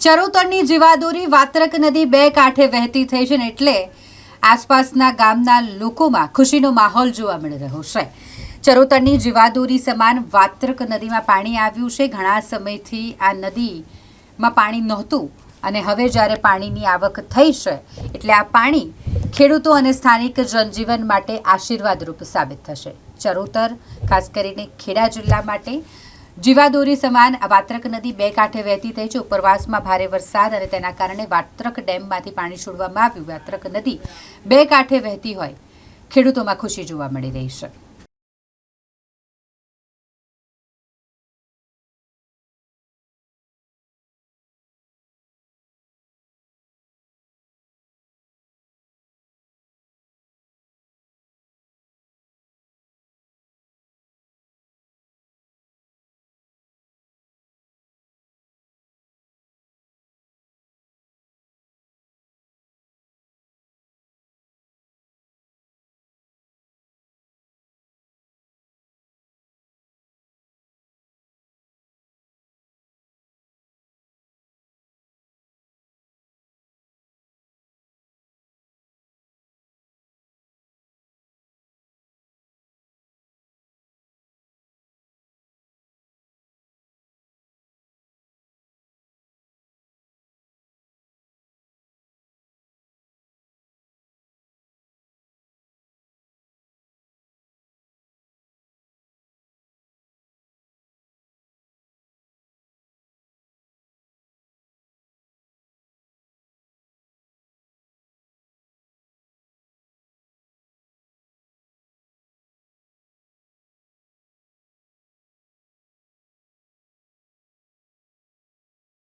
ચરોતરની જીવાદોરી વાત્રક નદી બે કાંઠે વહેતી થઈ છે ને એટલે આસપાસના ગામના લોકોમાં ખુશીનો માહોલ જોવા મળી રહ્યો છે. ચરોતરની જીવાદોરી સમાન વાત્રક નદીમાં પાણી આવ્યું છે. ઘણા સમયથી આ નદીમાં પાણી નહોતું અને હવે જ્યારે પાણીની આવક થઈ છે એટલે આ પાણી ખેડૂતો અને સ્થાનિક જનજીવન માટે આશીર્વાદરૂપ સાબિત થશે. ચરોતર, ખાસ કરીને ખેડા જિલ્લા માટે જીવાદોરી સમાન વાત્રક નદી બે કાંઠે વહેતી થઈ છે. ઉપરવાસમાં ભારે વરસાદ અને તેના કારણે વાત્રક ડેમમાંથી પાણી છોડવામાં આવ્યું. વાત્રક નદી બે કાંઠે વહેતી હોય. ખેડૂતોમાં ખુશી જોવા મળી રહી છે.